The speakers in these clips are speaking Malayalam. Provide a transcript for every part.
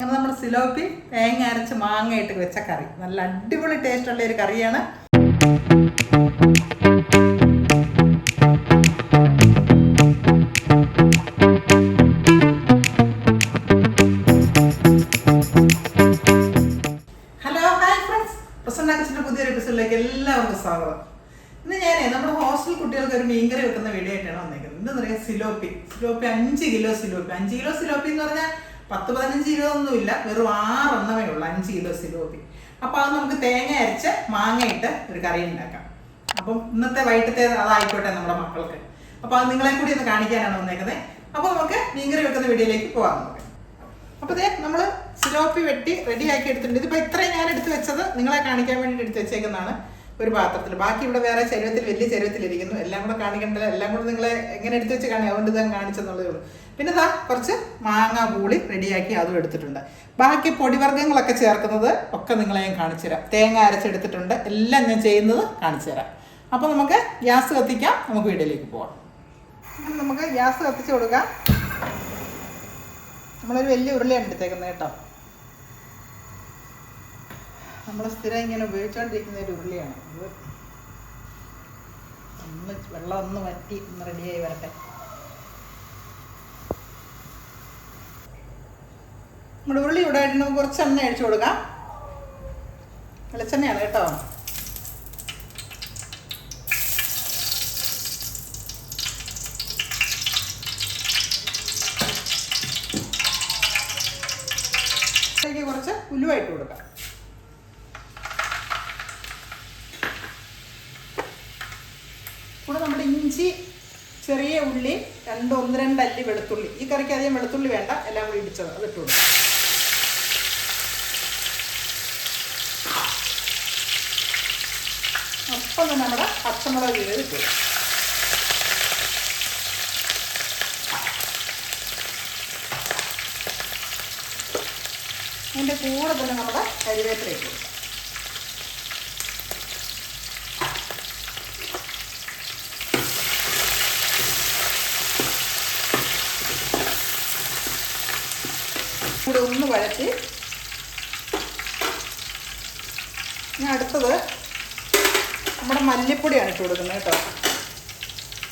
അങ്ങനെ നമ്മുടെ സിലോപ്പി തേങ്ങ അരച്ച് മാങ്ങയിട്ട് വെച്ച കറി. നല്ല അടിപൊളി ടേസ്റ്റ് ഉള്ള ഒരു കറിയാണ്. ഹലോ ഹായ് ഫ്രണ്ട്സ് പ്രസന്ന കിച്ചന്റെ പുതിയൊരു എപ്പിസോഡിലേക്ക് എല്ലാവർക്കും സ്വാഗതം. ഇന്ന് ഞാനേ നമ്മുടെ ഹോസ്റ്റൽ കുട്ടികൾക്ക് ഒരു മീൻകറി വെക്കുന്ന വീഡിയോ ആയിട്ടാണ് വന്നേക്കുന്നത്. എന്താ പറയുക സിലോപ്പി. സിലോപ്പി അഞ്ച് കിലോ സിലോപ്പി. അഞ്ച് കിലോ സിലോപ്പി എന്ന് പറഞ്ഞാൽ പത്ത് പതിനഞ്ച് കിലോ ഒന്നുമില്ല വെറും ആറെണ്ണമേ ഉള്ളൂ. അഞ്ച് കിലോ സിലോപ്പി. അപ്പോൾ അത് നമുക്ക് തേങ്ങ അരച്ച് മാങ്ങയിട്ട് ഒരു കറി ഉണ്ടാക്കാം. അപ്പം ഇന്നത്തെ വൈകിട്ടത്തെ അതായിക്കോട്ടെ നമ്മുടെ മക്കൾക്ക്. അപ്പോൾ അത് നിങ്ങളെ കൂടി ഒന്ന് കാണിക്കാനാണ് വന്നേക്കുന്നത് അപ്പോൾ നമുക്ക് മീൻകറി വെക്കുന്ന വീഡിയോയിലേക്ക് പോകാം നമുക്ക്. അപ്പോൾ ഇതേ നമ്മൾ സിലോപ്പി വെട്ടി റെഡിയാക്കി എടുത്തിട്ടുണ്ട്. ഇതിപ്പോൾ ഇത്രയും ഞാൻ എടുത്ത് വെച്ചത് നിങ്ങളെ കാണിക്കാൻ വേണ്ടി എടുത്ത് വെച്ചേക്കുന്നതാണ്. ഒരു പാത്രത്തിൽ. ബാക്കി ഇവിടെ വേറെ ശരീരത്തിൽ വലിയ ശരീരത്തിലിരിക്കുന്നു. എല്ലാം കൂടെ കാണിക്കണ്ടല്ലോ. എല്ലാം കൂടെ നിങ്ങളെ എങ്ങനെ എടുത്തു വെച്ച് കാണി അതുകൊണ്ട് ഇതാ കാണിച്ചെന്നുള്ളതേ ഉള്ളൂ. പിന്നെ ഇതാ കുറച്ച് മാങ്ങ പൂളി റെഡിയാക്കി അതും എടുത്തിട്ടുണ്ട്. ബാക്കി പൊടിവർഗങ്ങളൊക്കെ ചേർക്കുന്നത് ഒക്കെ നിങ്ങളെ ഞാൻ കാണിച്ചു തരാം. തേങ്ങ അരച്ചെടുത്തിട്ടുണ്ട്. എല്ലാം ഞാൻ ചെയ്യുന്നത് കാണിച്ചു തരാം. അപ്പോൾ നമുക്ക് ഗ്യാസ് കത്തിക്കാം. നമുക്ക് വീട്ടിലേക്ക് പോവാം. നമുക്ക് ഗ്യാസ് കത്തിച്ച് കൊടുക്കാം. നമ്മളൊരു വലിയ ഉരുളിയാണ് എടുത്തേക്കുന്നത് കേട്ടോ. നമ്മൾ സ്ഥിരം ഇങ്ങനെ ഉപയോഗിച്ചുകൊണ്ടിരിക്കുന്ന ഒരു ഉരുളിയാണ്. ഒന്ന് വെള്ളം ഒന്ന് വറ്റി ഒന്ന് റെഡിയായി വരട്ടെ. നമ്മുടെ ഉരുളി ഇവിടെ ആയിട്ട് കുറച്ച് എണ്ണ അഴിച്ചു കൊടുക്കാം. വെളിച്ചെണ്ണയാണ് കേട്ടോ. കുറച്ച് ഉലുവായിട്ട് കൊടുക്കാം. ഇഞ്ചി ചെറിയ ഉള്ളി രണ്ട് ഒന്ന് രണ്ട് അല്ലി വെളുത്തുള്ളി. ഈ കറിക്ക് അധികം വെളുത്തുള്ളി വേണ്ട എല്ലാം കൂടി ഇടിച്ചത് അത് ഇട്ടു ഒപ്പം തന്നെ നമ്മുടെ പച്ചമുളക് കീറി ഇട്ടു അതിന്റെ കൂടെ തന്നെ നമ്മുടെ കരിവേപ്പില ഇട്ട് ഒന്ന് വഴറ്റി. ഇനി അടുത്തത് നമ്മുടെ മല്ലിപ്പൊടിയാണ് ഇട്ട് കൊടുക്കുന്നത് കേട്ടോ.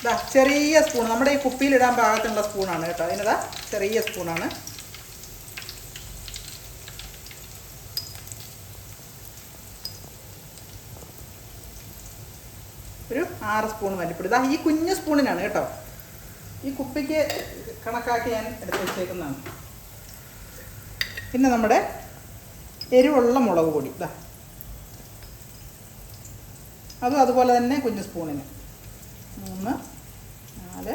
ഇതാ ചെറിയ സ്പൂൺ നമ്മുടെ ഈ കുപ്പിയിലിടാൻ പാകത്തിനുള്ള സ്പൂണാണ് കേട്ടോ. അതിനതാ ചെറിയ സ്പൂണാണ്. ഒരു ആറ് സ്പൂൺ മല്ലിപ്പൊടി. ഇതാ ഈ കുഞ്ഞു സ്പൂണിനാണ് കേട്ടോ. ഈ കുപ്പിക്ക് കണക്കാക്കി ഞാൻ എടുത്ത് വെച്ചേക്കുന്നതാണ്. പിന്നെ നമ്മുടെ എരിവുള്ള മുളക് പൊടി. ഇതാ അതും അതുപോലെ തന്നെ കുഞ്ഞു സ്പൂണിന്. മൂന്ന് നാല്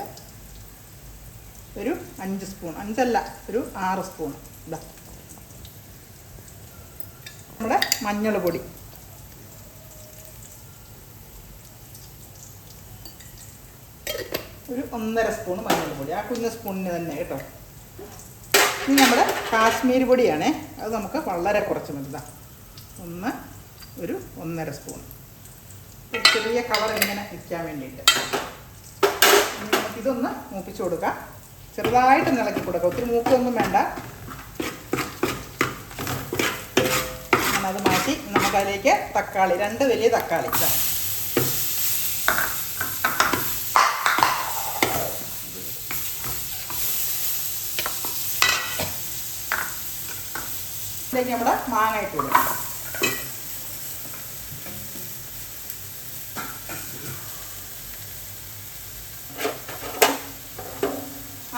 ഒരു അഞ്ച് സ്പൂൺ. അഞ്ചല്ല ഒരു ആറ് സ്പൂൺ. ഇതാ നമ്മുടെ മഞ്ഞൾ പൊടി. ഒരു ഒന്നര സ്പൂൺ മഞ്ഞൾ പൊടി. ആ കുഞ്ഞു സ്പൂണിന് തന്നെ കേട്ടോ. ഇനി നമ്മുടെ കാശ്മീരി പൊടിയാണേ. അത് നമുക്ക് വളരെ കുറച്ച് മതിതാം ഒന്ന് ഒരു ഒന്നര സ്പൂൺ. ചെറിയ കവർ ഇങ്ങനെ നിൽക്കാൻ വേണ്ടിയിട്ട്. ഇതൊന്ന് മൂപ്പിച്ച് കൊടുക്കാം. ചെറുതായിട്ട് ഇളക്കി കൊടുക്കാം. ഒത്തിരി മൂക്കൊന്നും വേണ്ട. അത് മാറ്റി നമുക്കതിലേക്ക് തക്കാളി രണ്ട് വലിയ തക്കാളി. ഇതാ ഇതിലേക്ക് നമ്മുടെ മാങ്ങ ഇട്ട് കൊടുക്കാം.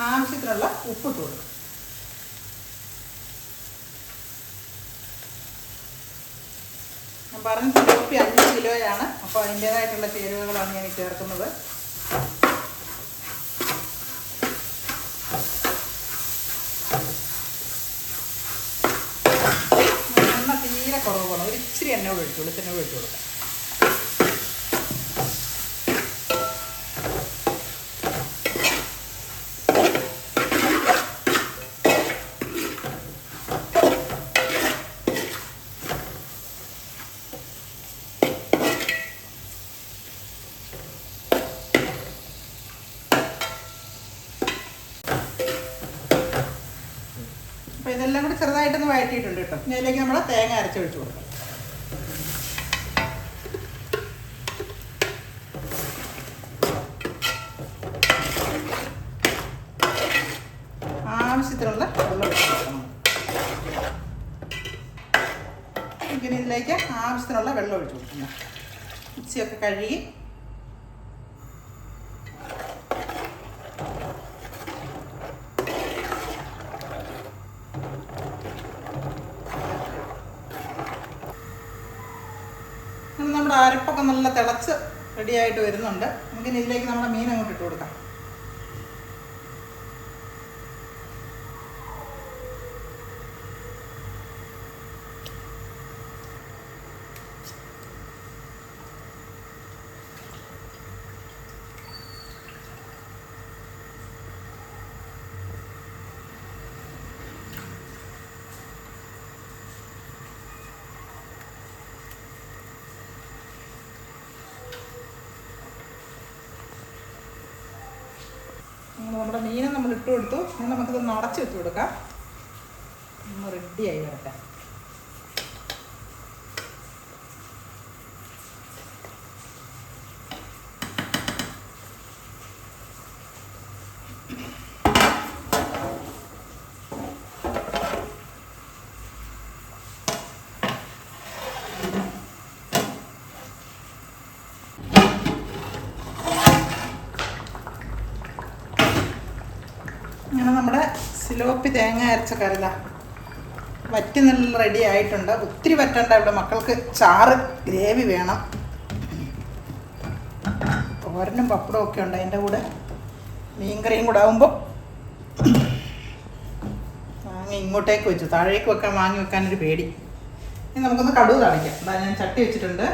ആവശ്യത്തിനുള്ള ഉപ്പ് ഇട്ട് കൊടുക്കും. ഞാൻ പറഞ്ഞ സിലോപ്പി അഞ്ച് കിലോയാണ്. അപ്പോൾ അതിന്റേതായിട്ടുള്ള ചേരുവകളാണ് ഞാൻ ചേർക്കുന്നത് എണ്ണ തീരെ കുറവ് ഒരു ഇച്ചിരി എണ്ണ കൂടെ ഒഴിച്ചു വെളിച്ചെണ്ണ കൂടെ ഒഴിച്ചു കൊടുക്കാം. ഇതെല്ലാം കൂടി ചെറുതായിട്ടൊന്ന് വഴറ്റിയിട്ടുണ്ട് കേട്ടോ. ഇനി നമ്മൾ തേങ്ങ അരച്ചൊഴിച്ച് കൊടുക്കാം. ആവശ്യത്തിനുള്ള വെള്ളം ഒഴിച്ചു ഇതിലേക്ക് ആവശ്യത്തിനുള്ള വെള്ളം ഒഴിച്ചു കൊടുക്കണം മിക്സിയൊക്കെ കഴുകി അങ്ങനെ നമ്മുടെ അരപ്പൊക്കെ നല്ല തിളച്ച് റെഡിയായിട്ട് വരുന്നുണ്ട്. നമുക്കിനി ഇതിലേക്ക് നമ്മുടെ മീൻ അങ്ങോട്ട് ഇട്ട് കൊടുക്കാം അങ്ങനെ നമ്മുടെ മീനെ നമ്മൾ ഇട്ട് കൊടുത്തു ഇനി നമുക്കിത് നടച്ച് വെച്ച് കൊടുക്കാം. ഒന്ന് റെഡിയായി വരട്ടെ. ഇങ്ങനെ നമ്മുടെ സിലോപ്പി തേങ്ങ അരച്ച കരുത വറ്റി നല്ല റെഡി ആയിട്ടുണ്ട്. ഒത്തിരി വറ്റണ്ട ഇവിടെ മക്കൾക്ക്. ചാറ് ഗ്രേവി വേണം. തോരനും പപ്പടവും ഒക്കെ ഉണ്ട് അതിന്റെ കൂടെ. മീൻകറിയും കൂടെ ആകുമ്പോൾ വാങ്ങി ഇങ്ങോട്ടേക്ക് വെച്ചു. താഴേക്ക് വെക്കാൻ വാങ്ങി വെക്കാനൊരു പേടി. ഇനി നമുക്കൊന്ന് കടുവ് തളിക്കാം അതാ ഞാൻ ചട്ടി വെച്ചിട്ടുണ്ട്.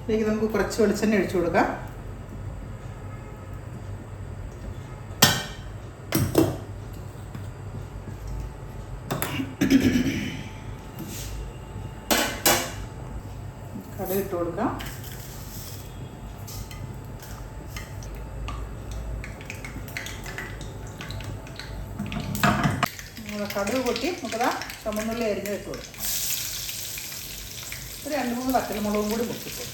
ഇതിലേക്ക് നമുക്ക് കുറച്ച് വെളിച്ചെണ്ണ ഒഴിച്ചു കൊടുക്കാം. കടുക് ഇട്ട് കൊടുക്കാം കടുക് പൊട്ടി നമുക്കതാ ചുമന്നുള്ളി അരിഞ്ഞ് വെച്ച് കൊടുക്കാം. ഒരു രണ്ട് മൂന്ന് പച്ചമുളകും കൂടി മുട്ടിട്ട്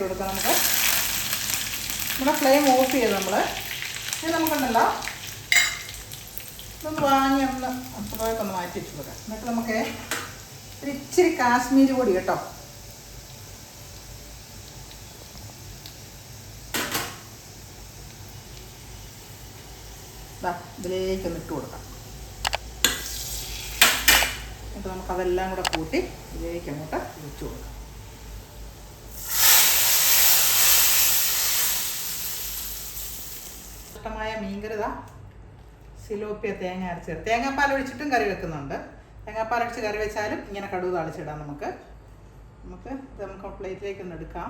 ഇട്ട് കൊടുക്കാം നമുക്ക്. നമ്മുടെ ഫ്ലെയിം ഓഫ് ചെയ്ത് നമ്മൾ ഇനി നമുക്കുണ്ടല്ലോ ഇതൊന്ന് വാങ്ങി ഒന്ന് അപ്പുറത്തേക്ക് ഒന്ന് മാറ്റി വെച്ച് കൊടുക്കാം. എന്നിട്ട് നമുക്ക് ഒരു ഇച്ചിരി കാശ്മീരി പൊടി കേട്ടോ. ഇതിലേക്ക് ഒന്ന് ഇട്ട് കൊടുക്കാം. എന്നിട്ട് നമുക്കതെല്ലാം കൂടെ കൂട്ടി ഇതിലേക്ക് അങ്ങോട്ട് വെച്ച് കൊടുക്കാം. ഇഷ്ടമായ മീൻകറിത. സിലോപ്പിയ തേങ്ങ അരച്ച്. തേങ്ങാപ്പാൽ ഒഴിച്ചിട്ടും കറി വെക്കുന്നുണ്ട്. തേങ്ങാപ്പാൽ ഒഴിച്ച് കറി വെച്ചാലും ഇങ്ങനെ കടുവ് താളിച്ചിടാം നമുക്ക്. നമുക്ക് ഇത് നമുക്ക് പ്ലേറ്റിലേക്ക് ഒന്ന് എടുക്കാം.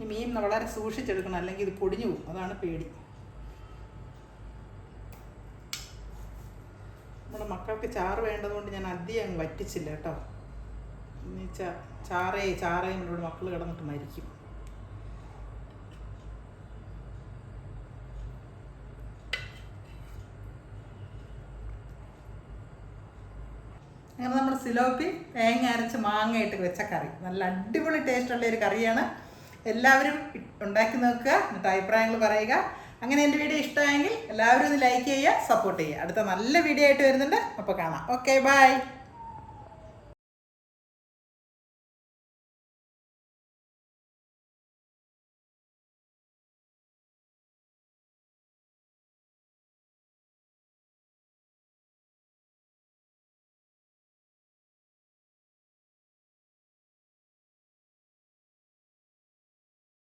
ഈ മീൻ വളരെ സൂക്ഷിച്ചെടുക്കണം. അല്ലെങ്കിൽ ഇത് പൊടിഞ്ഞു പോകും. അതാണ് പേടി. നമ്മുടെ മക്കൾക്ക് ചാറ് വേണ്ടതുകൊണ്ട് ഞാൻ അധികം അങ്ങ് വറ്റിച്ചില്ല കേട്ടോ. എന്നുവെച്ചാൽ ചാറേ ചാറേ നമ്മളോട് മക്കൾ കിടന്നിട്ട് മരിക്കും. അങ്ങനെ നമ്മുടെ സിലോപ്പി തേങ്ങ അരച്ച് മാങ്ങയിട്ട് വെച്ച കറി. നല്ല അടിപൊളി ടേസ്റ്റുള്ള ഒരു കറിയാണ്. എല്ലാവരും ഉണ്ടാക്കി നോക്കുക എന്നിട്ട് അഭിപ്രായങ്ങൾ പറയുക. അങ്ങനെ എന്റെ വീഡിയോ ഇഷ്ടമായെങ്കിൽ എല്ലാവരും ഒന്ന് ലൈക്ക് ചെയ്യുക സപ്പോർട്ട് ചെയ്യുക. അടുത്ത നല്ല വീഡിയോ ആയിട്ട് വരുന്നുണ്ട്. അപ്പോൾ കാണാം. Okay bye